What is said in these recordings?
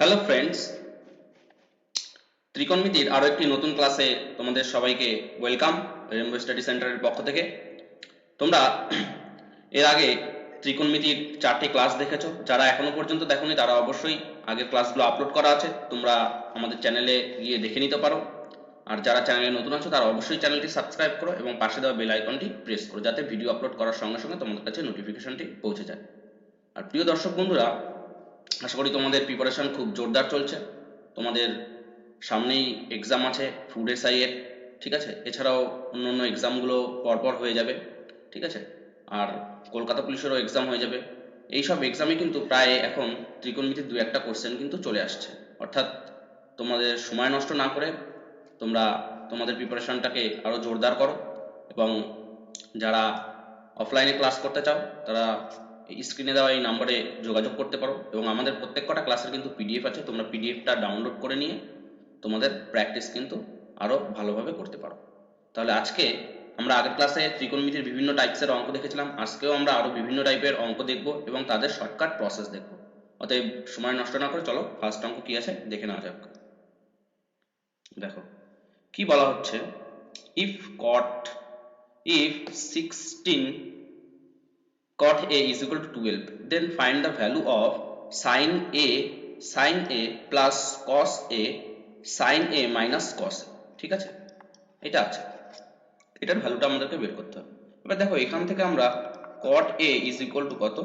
Hello friends ত্রিকোণমিতির আরও একটি নতুন ক্লাসে তোমাদের সবাইকে ওয়েলকাম রেনবো স্টাডি সেন্টারের পক্ষ থেকে। তোমরা এর আগে ত্রিকোণমিতির চারটি ক্লাস দেখেছ। যারা এখনও পর্যন্ত দেখোনি, তারা অবশ্যই আগের ক্লাসগুলো আপলোড করা আছে। তোমরা আমাদের চ্যানেলে গিয়ে দেখে নিতে পারো। আর যারা চ্যানেলে নতুন আছো, তারা অবশ্যই চ্যানেলটি সাবস্ক্রাইব করো এবং পাশে দেওয়া বেল আইকনটি প্রেস করো, যাতে ভিডিও আপলোড করার সঙ্গে সঙ্গে তোমাদের কাছে নোটিফিকেশনটি পৌঁছে যায়। আর প্রিয় দর্শক বন্ধুরা আশা করি তোমাদের প্রিপারেশন খুব জোরদার চলছে। তোমাদের সামনেই এক্সাম আছে ফুড এসআই এর ঠিক আছে? এছাড়াও অন্য অন্য এক্সামগুলো পরপর হয়ে যাবে, ঠিক আছে? আর কলকাতা পুলিশেরও এক্সাম হয়ে যাবে। এইসব এক্সামে কিন্তু প্রায় এখন ত্রিকোণমিতির দু একটা কোশ্চেন কিন্তু চলে আসছে। অর্থাৎ তোমাদের সময় নষ্ট না করে তোমরা তোমাদের প্রিপারেশনটাকে আরও জোরদার করো। এবং যারা অফলাইনে ক্লাস করতে চাও, তারা স্ক্রিনে দেওয়া এই নাম্বারে যোগাযোগ করতে পারো এবং আমাদের প্রত্যেক কটা ক্লাসের কিন্তু পিডিএফ আছে। তোমরা পিডিএফটা ডাউনলোড করে নিয়ে তোমাদের প্র্যাকটিস কিন্তু আরও ভালোভাবে করতে পারো। তাহলে আজকে আমরা আগের ক্লাসে ত্রিকোণমিতির বিভিন্ন টাইপসের অঙ্ক দেখেছিলাম। আজকেও আমরা আরও বিভিন্ন টাইপের অঙ্ক দেখব এবং তাদের শর্টকাট প্রসেস দেখব। অতএব সময় নষ্ট না করে চলো ফার্স্ট অঙ্ক কি আছে দেখে নেওয়া যাক। দেখো, কি বলা হচ্ছে? If cot if sixteen cot A is equal to 12 then find the value of sin A sin A plus cos A, sin A minus cos A. ঠিক আছে? এটা আছে। এটার ভ্যালুটা আমাদেরকে বের করতে হবে। এবার দেখো, এখান থেকে আমরা cot A is equal to কত?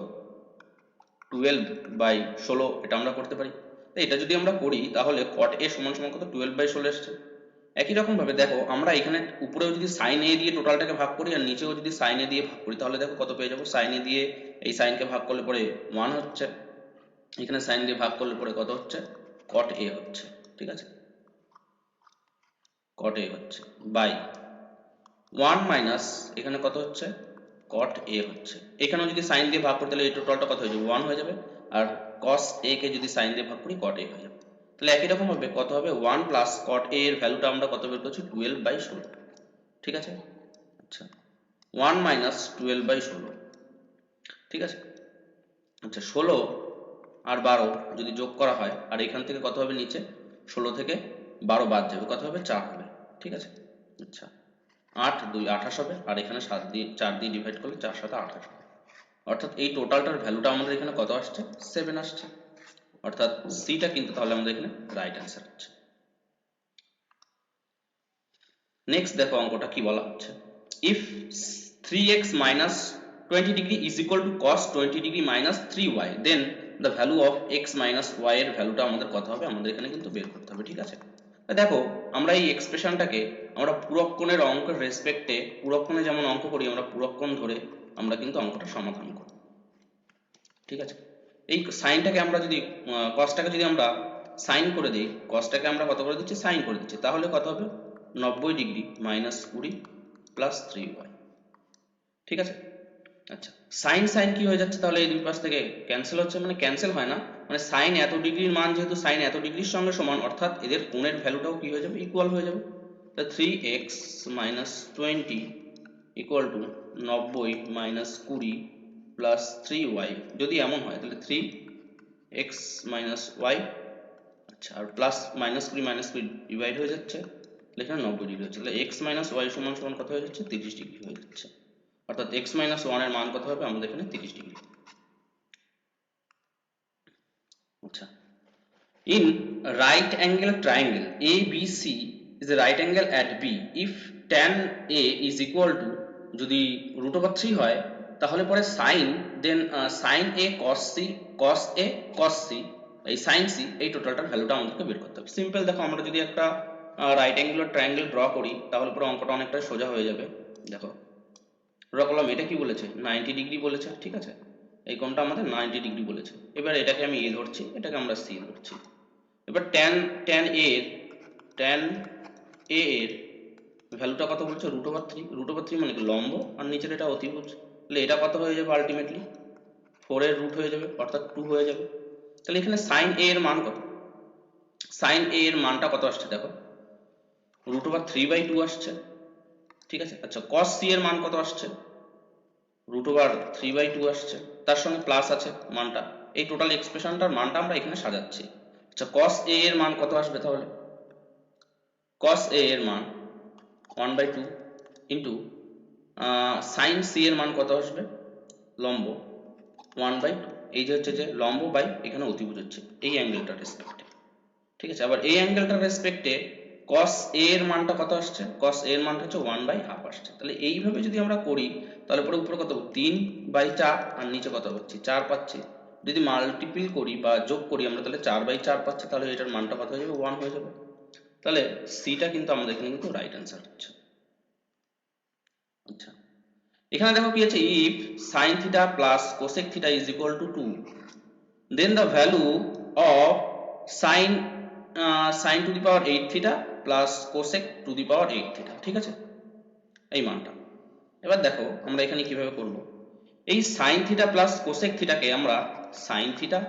12 বাই 16 এটা আমরা করতে পারি। এটা যদি আমরা করি, তাহলে cot A সমান সমান কত? 12 বাই 16 এসছে। একই রকম ভাবে দেখো, আমরা এখানে উপরেও যদি সাইন এ দিয়ে টোটালটাকে ভাগ করি আর নিচেও যদি সাইন এ দিয়ে ভাগ করি, তাহলে দেখো কত পেয়ে যাব? সাইন এ দিয়ে এই সাইনকে ভাগ করলে পরে ওয়ান হচ্ছে। এখানে সাইন দিয়ে ভাগ করলে পরে কত হচ্ছে? কট এ হচ্ছে, ঠিক আছে? কট এ হচ্ছে। বাই। ওয়ান মাইনাস এখানে কত হচ্ছে? কট এ হচ্ছে। এখানেও যদি সাইন দিয়ে ভাগ করি, তাহলে এই টোটালটা কত হয়ে যাবে? ওয়ান হয়ে যাবে। আর কস এ কে যদি সাইন দিয়ে ভাগ করি কট এ হয়ে যাবে। তাহলে একই রকম হবে। কত হবে? ওয়ান প্লাস কট এ এর ভ্যালুটা আমরা কত বের করছি? টুয়েলভ বাই ষোলো। ঠিক আছে? আচ্ছা। ওয়ান মাইনাস টুয়েলভ বাই ষোলো। ঠিক আছে? আচ্ছা ষোলো আর বারো যদি যোগ করা হয়, আর এখান থেকে কত হবে নিচে? ষোলো থেকে বারো বাদ যাবে। কত হবে? চার হবে। ঠিক আছে? আচ্ছা। আট দুই আঠাশ হবে। আর এখানে সাত দিয়ে, চার দিয়ে ডিভাইড করলে চার সাথে আঠাশ হবে। অর্থাৎ এই টোটালটার ভ্যালুটা আমাদের এখানে কত আসছে? সেভেন আসছে। অর্থাৎ সিটা কিন্তু তাহলে আমাদের এখানে রাইট অ্যান্সার হচ্ছে নেক্সট দেখো অঙ্কটা কি বলা হচ্ছে। If three x minus twenty degree is equal to cos twenty degree minus three y then the value of x minus y এর ভ্যালুটা আমাদের কত হবে? আমাদের এখানে কিন্তু বের করতে হবে, ঠিক আছে? দেখো, আমরা এই এক্সপ্রেশনটাকে আমরা পুরক্ষণের অঙ্কের রেসপেক্টে পুরক্ষণে যেমন অঙ্ক করি, আমরা পুরক্ষণ ধরে আমরা কিন্তু অঙ্কটা সমাধান করি ঠিক আছে? এই সাইনটাকে আমরা যদি কসটাকে যদি আমরা সাইন করে দিই কসটাকে আমরা কত করে দিচ্ছি? সাইন করে দিচ্ছি। তাহলে কত হবে? নব্বই ডিগ্রি মাইনাস কুড়ি প্লাস থ্রি ওয়াই। ঠিক আছে? আচ্ছা সাইন সাইন কি হয়ে যাচ্ছে? তাহলে এই দুই পাশ থেকে ক্যান্সেল হচ্ছে। মানে ক্যান্সেল হয় না। মানে সাইন এত ডিগ্রির মান যেহেতু, সাইন এত ডিগ্রির সঙ্গে সমান, অর্থাৎ এদের কোণের ভ্যালুটাও কি হয়ে যাবে? ইকুয়াল হয়ে যাবে। তা three x minus twenty equal to নব্বই মাইনাস কুড়ি প্লাস থ্রি ওয়াই যদি এমন হয়, তাহলে থ্রি এক্স মাইনাস ওয়াই আচ্ছা আর প্লাস মাইনাস কুড়ি মাইনাস কুড়ি ডিভাইড হয়ে যাচ্ছে এখানে নব্বই ডিগ্রি হচ্ছে। তাহলে এক্স মাইনাস ওয়াই সমান সমান কত হয়ে যাচ্ছে? তিরিশ ডিগ্রি হয়ে যাচ্ছে। অর্থাৎ এক্স মাইনাস ওয়ানের মান কত হবে? আমাদের এখানে তিরিশ ডিগ্রি আচ্ছা in right angle triangle A B C is a right angle at B if tan A is equal to যদি রুট ওভার থ্রি হয় তাহলে পরে sine then sine A cos C cos A cos C এই sine C এই টোটালটার ভ্যালুটা আমাদেরকে বের করতে হবে। সিম্পল দেখো, আমরা যদি একটা রাইট অ্যাঙ্গুলার ট্রায়াঙ্গেল ড্র করি, তাহলে পরে অঙ্কটা অনেকটা সোজা হয়ে যাবে। দেখো ড্র করলাম, এটা কি বলেছে? নাইনটি ডিগ্রি বলেছে, ঠিক আছে? এই কোণটা আমাদের নাইনটি ডিগ্রি বলেছে। এবার এটাকে আমি এ ধরছি, এটাকে আমরা সি ধরছি। এবার ট্যান ট্যান এ এর ট্যান এ এর ভ্যালুটা কত বলছে? Root over three root over three মানে লম্ব, আর নিচের এটা অতিভুজ। তাহলে এটা কত হয়ে যাবে আলটিমেটলি ফোর এর রুট হয়ে যাবে, অর্থাৎ টু হয়ে যাবে। তাহলে এখানে সাইন এ এর মান কত? সাইন এ এর মানটা কত আসছে দেখো? Root over three by two আসছে, ঠিক আছে? আচ্ছা কস সি এর মান কত আসছে? Root over three by two আসছে, তার সঙ্গে প্লাস আছে মানটা। এই টোটাল এক্সপ্রেশনটার মানটা আমরা এখানে সাজাচ্ছি। আচ্ছা cos a এর মান কত আসবে তাহলে? cos a এর মান 1 by two into sine C এর মান কত আসবে? লম্ব। 1 বাই এই যে হচ্ছে যে লম্ব বাই এখানে অতিভুজ হচ্ছে। এই অ্যাঙ্গেলটার রেসপেক্টে ঠিক আছে? আবার এই অ্যাঙ্গেলটার রেসপেক্টে cos a এর মানটা কত আসছে? cos a এর মানটা হচ্ছে 1 বাই হাফ আসছে। তাহলে এইভাবে যদি আমরা করি, তাহলে পরে উপরে কত তিন বাই চার। আর নিচে কত পাচ্ছি চার পাচ্ছি। যদি মাল্টিপল করি বা যোগ করি আমরা, তাহলে চার বাই চার পাচ্ছি। তাহলে এটার মানটা কত হয়ে যাবে? 1 হয়ে যাবে। তাহলে সিটা কিন্তু আমাদের এখানে কিন্তু রাইট অ্যান্সার হচ্ছে। আচ্ছা এখানে দেখো কি আছে if theta plus cosec theta is equal to 2 then the value of sin uh, sin to the power 8 theta plus cosec to the power 8 theta ঠিক আছে এই মানটা এবার দেখো আমরা এখানে কীভাবে করব এই sin theta plus cosec theta কে আমরা sin theta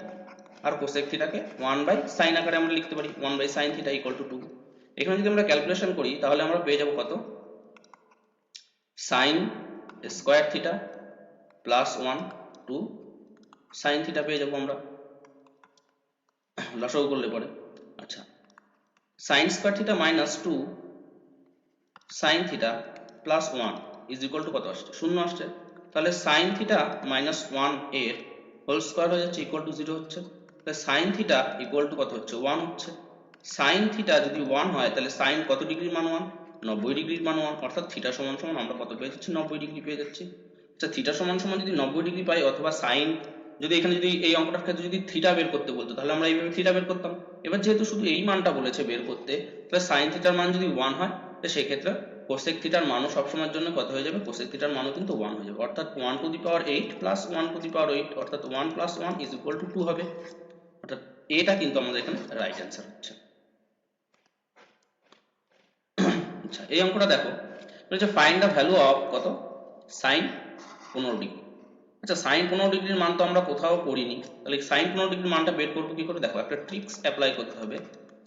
আর cosec theta কে 1 বাই sin আকারে আমরা লিখতে পারি 1 by sin theta equal to 2 এখানে যদি আমরা ক্যালকুলেশন করি তাহলে আমরা পেয়ে যাব কত sin square theta plus one two sine theta পেয়ে যাব আমরা। লসাগু করলে পরে। আচ্ছা। Sine square theta minus two sine theta plus one is equal to কত আসছে? শূন্য আসছে। তাহলে সাইন থিটা মাইনাস ওয়ানের হোল স্কোয়ার হয়ে যাচ্ছে ইকুয়াল টু জিরো হচ্ছে। তাহলে সাইন থিটা ইকুয়াল টু কত হচ্ছে? ওয়ান হচ্ছে। সাইন থিটা যদি ওয়ান হয়, তাহলে সাইন কত ডিগ্রির মান ওয়ান নব্বই ডিগ্রির মান ওয়ান অর্থাৎ থিটা সমান সমান আমরা কত পেয়ে যাচ্ছি? নব্বই ডিগ্রি পেয়ে যাচ্ছি। আচ্ছা থিটা সমান সমান যদি নব্বই ডিগ্রি পাই অথবা সাইন যদি এখানে যদি এই অঙ্কটার ক্ষেত্রে যদি থিটা বের করতে বলতো, তাহলে আমরা এইভাবে থিটা বের করতাম। এবার যেহেতু শুধু এই মানটা বলেছে বের করতে, তাহলে সাইন থিটার মান যদি ওয়ান হয় তো সেক্ষেত্রে কোসেক থিটার মানও সবসময়ের জন্য কত হয়ে যাবে? কোসেক থিটার মানও কিন্তু ওয়ান হয়ে যাবে। অর্থাৎ one to the power eight plus one to the power eight অর্থাৎ one plus one is equal to two হবে। অর্থাৎ এটা কিন্তু আমাদের এখানে রাইট অ্যান্সার হচ্ছে। আচ্ছা এই অঙ্কটা দেখো। বলেছে ফাইন্ড দ্য ভ্যালু অফ কত? সাইন পনেরো ডিগ্রি আচ্ছা সাইন পনেরো ডিগ্রির মান তো আমরা কোথাও করিনি। তাহলে সাইন পনেরো ডিগ্রির মানটা বের করব কি করে? দেখো, একটা ট্রিক্স অ্যাপ্লাই করতে হবে।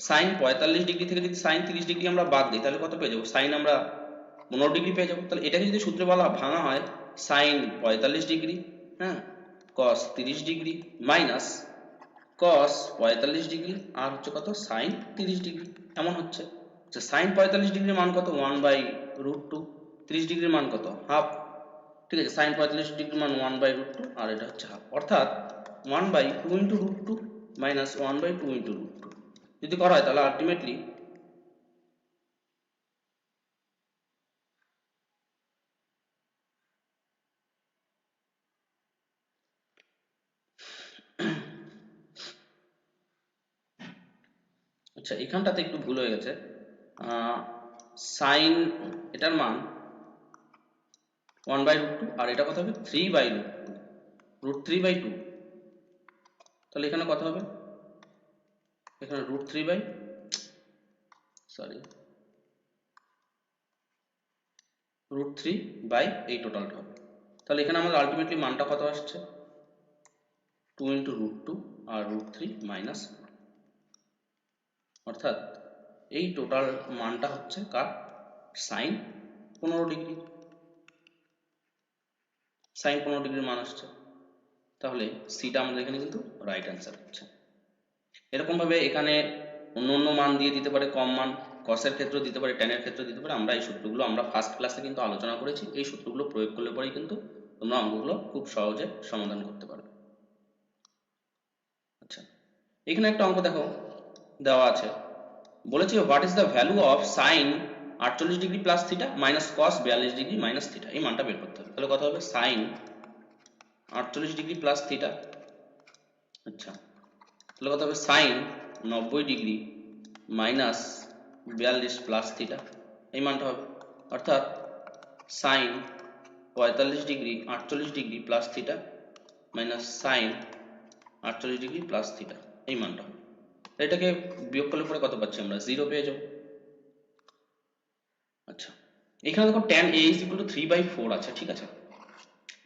সাইন পঁয়তাল্লিশ ডিগ্রি থেকে যদি সাইন তিরিশ ডিগ্রি আমরা বাদ দিই, তাহলে কত পেয়ে যাব? সাইন আমরা পনেরো ডিগ্রি পেয়ে যাব। তাহলে এটাকে যদি সূত্রে বলা ভাঙা হয় সাইন পঁয়তাল্লিশ ডিগ্রি হ্যাঁ কস তিরিশ ডিগ্রি মাইনাস কস পঁয়তাল্লিশ ডিগ্রি আর হচ্ছে কত? সাইন তিরিশ ডিগ্রি এমন হচ্ছে। আচ্ছা সাইন পঁয়তাল্লিশ ডিগ্রির মান কত? ওয়ান বাই রুট টু তিরিশ ডিগ্রির মান কত? হাফ ঠিক আছে সাইন পঁয়তাল্লিশ ডিগ্রির মান ওয়ান বাই রুট টু আর এটা হচ্ছে হাফ অর্থাৎ one by two into root two minus one by two into root two যদি করা হয়, তাহলে আলটিমেটলি আচ্ছা এখানটাতে একটু ভুল হয়ে গেছে। সাইন এটার মান ওয়ান বাই রুট টু আর এটা কত হবে? Three by root two root three by two তাহলে এখানে কত হবে? এখানে root three by sorry root three by এই টোটালটা হবে। তাহলে এখানে আমাদের আলটিমেটলি মানটা কত আসছে? টু ইন্টু রুট টু আর রুট থ্রি মাইনাস অর্থাৎ এই টোটাল মানটা হচ্ছে কার? সাইন পনেরো ডিগ্রি। সাইন পনেরো ডিগ্রির মান আসছে। তাহলে সিটা আমাদের এখানে কিন্তু রাইট অ্যান্সার হচ্ছে। এরকম ভাবে এখানে অন্য অন্য মান দিয়ে দিতে পারে, কম মান কসের ক্ষেত্রে দিতে পারে টেনের ক্ষেত্রে দিতে পারে। আমরা এই সূত্রগুলো আমরা ফার্স্ট ক্লাসে কিন্তু আলোচনা করেছি। এই সূত্রগুলো প্রয়োগ করলে পরেই কিন্তু তোমরা অঙ্কগুলো খুব সহজে সমাধান করতে পারবে। আচ্ছা এখানে একটা অঙ্ক দেখো, দেওয়া আছে। বলেছে what is the value of sine আটচল্লিশ degree plus theta minus cos বিয়াল্লিশ ডিগ্রি মাইনাস থিটা এই মানটা বের করতে হবে। তাহলে কত হবে? সাইন আটচল্লিশ ডিগ্রি প্লাস থিটা আচ্ছা। তাহলে কত হবে? সাইন নব্বই ডিগ্রি মাইনাস বিয়াল্লিশ প্লাস থিটা এই মানটা হবে। অর্থাৎ সাইন পঁয়তাল্লিশ ডিগ্রি আটচল্লিশ degree plus theta minus sine আটচল্লিশ ডিগ্রি প্লাস থিটা এই মানটা হবে। এটাকে বিয়োগ করলে পরে কত পাচ্ছি আমরা? জিরো পেয়ে যাব। আচ্ছা এখানে দেখো tan a is equal to 3 by 4 আছে, ঠিক আছে?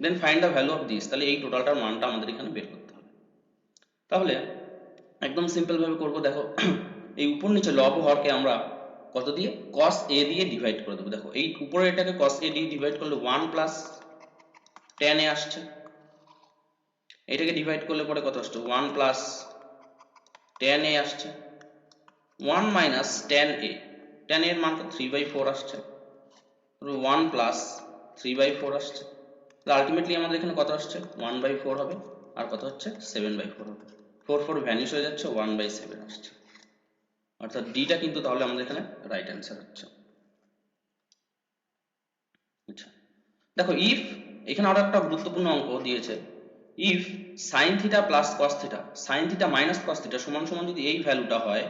Then find the value of this তাহলে এই টোটালটার মানটা আমাদের এখানে বের করতে হবে। তাহলে একদম সিম্পল ভাবে করব, দেখো, এই উপর নিচে লব হরকে আমরা কত দিয়ে? cos a দিয়ে ডিভাইড করে দেবো। দেখো, এই উপরে এটাকে cos a দিয়ে ডিভাইড করলে 1 প্লাস tan a আসছে। এটাকে ডিভাইড করলে পরে কত আসছে? 1 প্লাস টেন এ আসছে। One minus tan A. Tan এর মান তো থ্রি বাই ফোর আসছে। One plus three by four আসছে। আলটিমেটলি আমাদের এখানে কত আসছে? ওয়ান বাই ফোর হবে। আর কত হচ্ছে? সেভেন বাই ফোর হবে। ফোর ফোর ভ্যানিশ হয়ে যাচ্ছে ওয়ান বাই সেভেন আসছে। অর্থাৎ ডিটা কিন্তু তাহলে আমাদের এখানে রাইট অ্যান্সার হচ্ছে। আচ্ছা। দেখো ইফ এখানে আরও একটা গুরুত্বপূর্ণ অঙ্ক দিয়েছে। If sine theta plus cos theta sine theta minus cos theta সমান সমান যদি এই ভ্যালুটা হয়,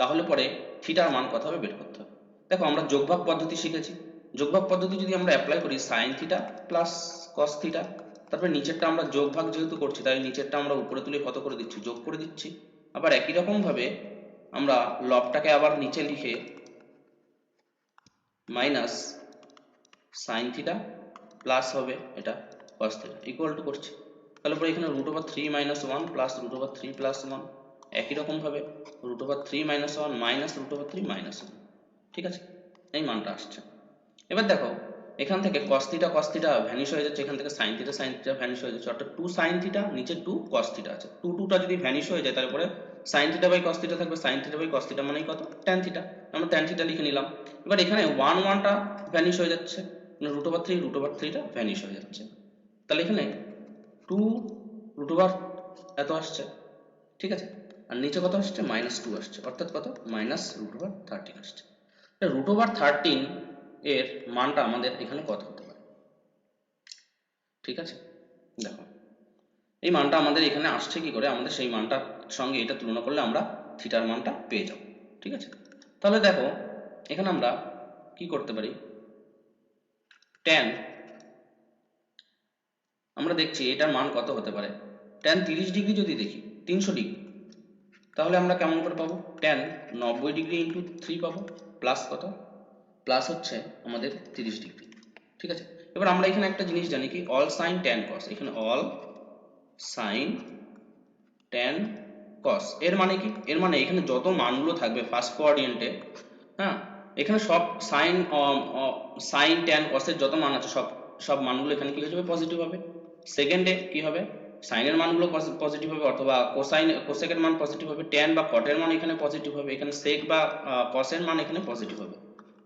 তাহলে পরে থিটার মান কত হবে বের করতে হবে। দেখো আমরা যোগভাগ পদ্ধতি শিখেছি। যোগভাগ পদ্ধতি যদি আমরা অ্যাপ্লাই করি sine theta plus cos theta তারপরে নিচেরটা আমরা যোগভাগ যেহেতু করছি, তাই নিচেরটা আমরা উপরে তুলে কত করে দিচ্ছি? যোগ করে দিচ্ছি। আবার একই রকম ভাবে আমরা লবটাকে আবার নিচে লিখে মাইনাস সাইন থিটা প্লাস হবে এটা কস থিটা ইকুয়াল টু করছি। তাহলে পরে এখানে root over three minus one plus root over three plus one একই রকম ভাবে root over three minus one minus root over three minus one ঠিক আছে? এই মানটা আসছে। এবার দেখো, এখান থেকে cos থিটা ভ্যানিশ হয়ে যাচ্ছে, এখান থেকে sin theta sin theta vanish হয়ে যাচ্ছে। অর্থাৎ 2 sin থিটা নিচে 2 cos থিটা আছে। 2 2 টা যদি ভ্যানিশ হয়ে যায় তারপরে sin থিটা বাই থিটা থাকবে। sin থিটা বাই থিটা মানেই কত? tan থিটা আমরা tan থিটা লিখে নিলাম। এবার এখানে 1 1 টা ভ্যানিশ হয়ে যাচ্ছে। রুট ওভার 3 রুট ওভার 3 টা ভ্যানিশ হয়ে যাচ্ছে। তাহলে এখানে 2 রুট ওভার এত আসছে, ঠিক আছে? আর নিচে কত আসছে? মাইনাস টু আসছে। অর্থাৎ কত? মাইনাস রুট ওভার থার্টিন আসছে। রুট ওভার থার্টিন এর মানটা আমাদের এখানে কত হতে পারে? ঠিক আছে? দেখো, এই মানটা আমাদের এখানে আসছে কি করে? আমাদের সেই মানটার সঙ্গে এটা তুলনা করলে আমরা থিটার মানটা পেয়ে যাব, ঠিক আছে? তাহলে দেখো, এখানে আমরা কি করতে পারি? ট্যান আমরা দেখছি এটার মান কত হতে পারে? ট্যান তিরিশ ডিগ্রি যদি দেখি, তিনশো ডিগ্রি। তাহলে আমরা কেমন করে পাবো? ট্যান নব্বই ডিগ্রি ইন্টু থ্রি পাবো প্লাস কত? প্লাস হচ্ছে আমাদের তিরিশ ডিগ্রি। ঠিক আছে? এবার আমরা এখানে একটা জিনিস জানি কি? অল সাইন ট্যান কস এখানে অল সাইন ট্যান কস এর মানে কি? এর মানে এখানে যত মানগুলো থাকবে ফার্স্ট কোঅর্ডিনেটে হ্যাঁ? এখানে সব সাইন সাইন ট্যান কসের যত মান আছে, সব সব মানগুলো এখানে কি হয়ে যাবে? পজিটিভ হবে। সেকেন্ডে কি হবে? সাইনের মানগুলো পজিটিভ হবে অথবা কোসাইন কোসেকের মান পজিটিভ হবে ট্যান বা কটের মান এখানে পজিটিভ হবে, এখানে সেক বা কসের মান এখানে পজিটিভ হবে।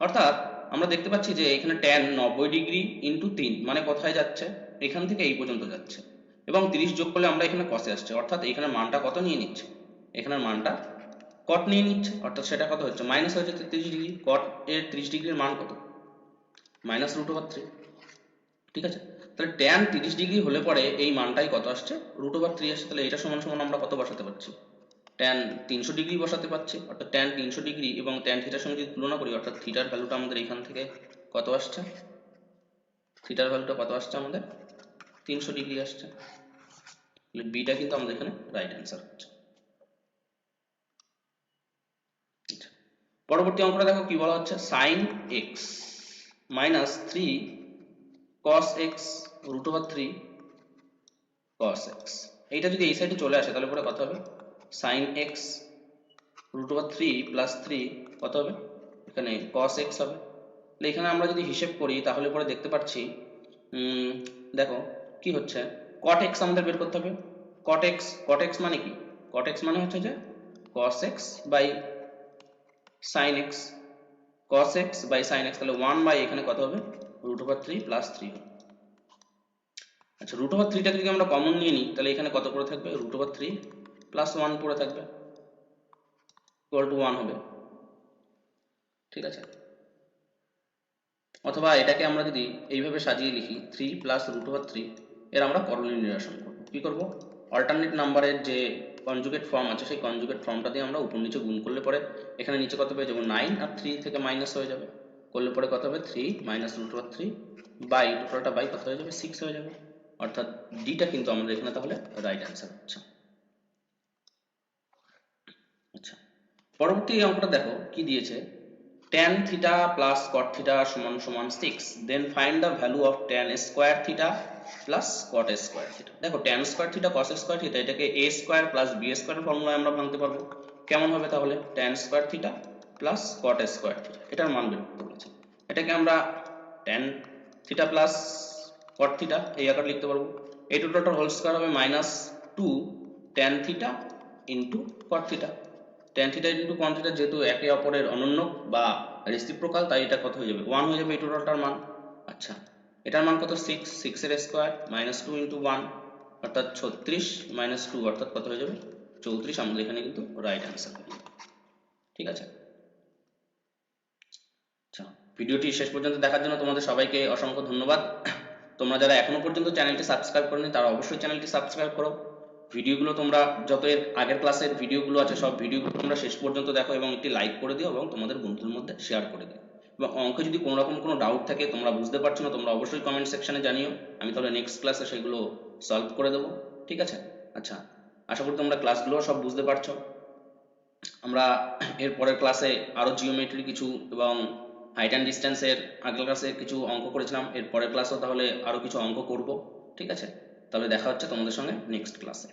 অর্থাৎ আমরা দেখতে পাচ্ছি যে এখানে ট্যান নব্বই ডিগ্রি ইন্টু তিন মানে কোথায় যাচ্ছে? এখান থেকে এই পর্যন্ত যাচ্ছে। এবং তিরিশ যোগ করলে আমরা এখানে কসে আসছে। অর্থাৎ এখানে মানটা কত নিয়ে নিচ্ছে? এখানের মানটা কট নিয়ে নিচ্ছে। অর্থাৎ সেটা কত হচ্ছে? মাইনাস যাচ্ছে তিরিশ ডিগ্রি কট এর তিরিশ ডিগ্রির মান কত? মাইনাস রুট ওভার থ্রি ঠিক আছে? তাহলে ট্যান তিরিশ ডিগ্রি হলে পরে এই মানটাই কত আসছে? রুট ওভার থ্রি আসছে তাহলে এটা সমান সমান আমরা কত বসাতে পারছি? ট্যান তিনশো ডিগ্রি বসাতে পারছি অর্থাৎ ট্যান তিনশো ডিগ্রি এবং ট্যান থিটার সঙ্গে যদি তুলনা করি অর্থাৎ থিটার ভ্যালুটা আমাদের এখান থেকে কত আসছে? থিটার ভ্যালুটা কত আসছে আমাদের? তিনশো ডিগ্রি আসছে। বিটা কিন্তু আমাদের এখানে রাইট অ্যান্সার হচ্ছে। আচ্ছা, পরবর্তী অঙ্কটা দেখো কি বলা হচ্ছে? Sine x minus three cos x root over three cos x এইটা যদি এই সাইডে চলে আসে, তাহলে পরে কত হবে? Sine x root over three plus three কত হবে? এখানে কস এক্স হবে। তাহলে এখানে আমরা যদি হিসেব করি, তাহলে পরে দেখতে পাচ্ছি দেখো কি হচ্ছে? কট এক্স আমাদের বের করতে হবে। কট এক্স কট এক্স মানে কি? কট এক্স মানে হচ্ছে যে cos x by sine x cos x by sine x তাহলে ওয়ান বাই এখানে কত হবে? Root over three plus three আচ্ছা রুট ওভার থ্রিটাকে যদি আমরা কমন নিয়ে নিই, তাহলে এখানে কত পড়ে থাকবে? Root over three plus one পড়ে থাকবে ইকুয়াল টু ওয়ান হবে। ঠিক আছে? অথবা এটাকে আমরা যদি এইভাবে সাজিয়ে লিখি three plus root over three এর আমরা করণীয় নিরসন করব। কি করব? অল্টারনেট নাম্বারের যে কনজুগেট ফর্ম আছে, সেই কনজুগেট ফর্মটা দিয়ে আমরা উপর নিচে গুণ করলে পরে এখানে নিচে কত পেয়ে যাব? নাইন আর থ্রি থেকে মাইনাস হয়ে যাবে। করলে পরে কত হবে? Three minus root over three by টোটালটা বাই কত হয়ে যাবে? সিক্স হয়ে যাবে। অর্থাৎ ডিটা কিন্তু আমাদের এখানে তাহলে রাইট অ্যান্সার হচ্ছে আচ্ছা পরবর্তী অঙ্কটা দেখো কি দিয়েছে tan theta plus cot theta সমান সমান 6 then find the value of tan square theta plus cot square theta দেখো tan square theta cos square theta এটাকে a square plus b square ফর্মুলায় আমরা ভাঙতে পারব কেমন হবে তাহলে tan square theta plus cot square theta এটার মান বের করতে বলেছে এটাকে আমরা tan theta plus cot theta, এই আকারে লিখতে পারব। এই টোটালটার হোল স্কয়ার হবে minus two tan theta into cot theta tan theta into cot theta যেহেতু একে অপরের অনন্য বা রেসিপ্রোকাল তাই এটা কত হয়ে যাবে? ওয়ান হয়ে যাবে এই টোটালটার মান। আচ্ছা এটার মান কত? সিক্স সিক্সের square minus two into one অর্থাৎ ছত্রিশ মাইনাস টু অর্থাৎ কত হয়ে যাবে? চৌত্রিশ, আমাদের এখানে কিন্তু রাইট অ্যান্সার হয়ে যাবে। ঠিক আছে? আচ্ছা ভিডিওটি শেষ পর্যন্ত দেখার জন্য তোমাদের সবাইকে অসংখ্য ধন্যবাদ। তোমরা যারা এখনও পর্যন্ত চ্যানেলটি সাবস্ক্রাইব করনি, তারা অবশ্যই চ্যানেলটি সাবস্ক্রাইব করো। ভিডিওগুলো তোমরা, যত এর আগের ক্লাসের ভিডিওগুলো আছে, সব ভিডিওগুলো তোমরা শেষ পর্যন্ত দেখো এবং একটি লাইক করে দিও এবং তোমাদের বন্ধুদের মধ্যে শেয়ার করে দিও। এবং অঙ্কে যদি কোনো রকম কোনো ডাউট থাকে, তোমরা বুঝতে পারছ না, তোমরা অবশ্যই কমেন্ট সেকশনে জানিও। আমি তাহলে নেক্সট ক্লাসে সেগুলো সলভ করে দেবো, ঠিক আছে? আচ্ছা আশা করি তোমরা ক্লাসগুলো সব বুঝতে পারছ। আমরা এর পরের ক্লাসে আরও জিওমেট্রি কিছু এবং হাইট অ্যান্ড ডিস্টেন্সের আগের ক্লাসে কিছু অঙ্ক করেছিলাম, এর পরের ক্লাসেও তাহলে আরও কিছু অঙ্ক করব, ঠিক আছে? তাহলে দেখা হচ্ছে তোমাদের সঙ্গে নেক্সট ক্লাসে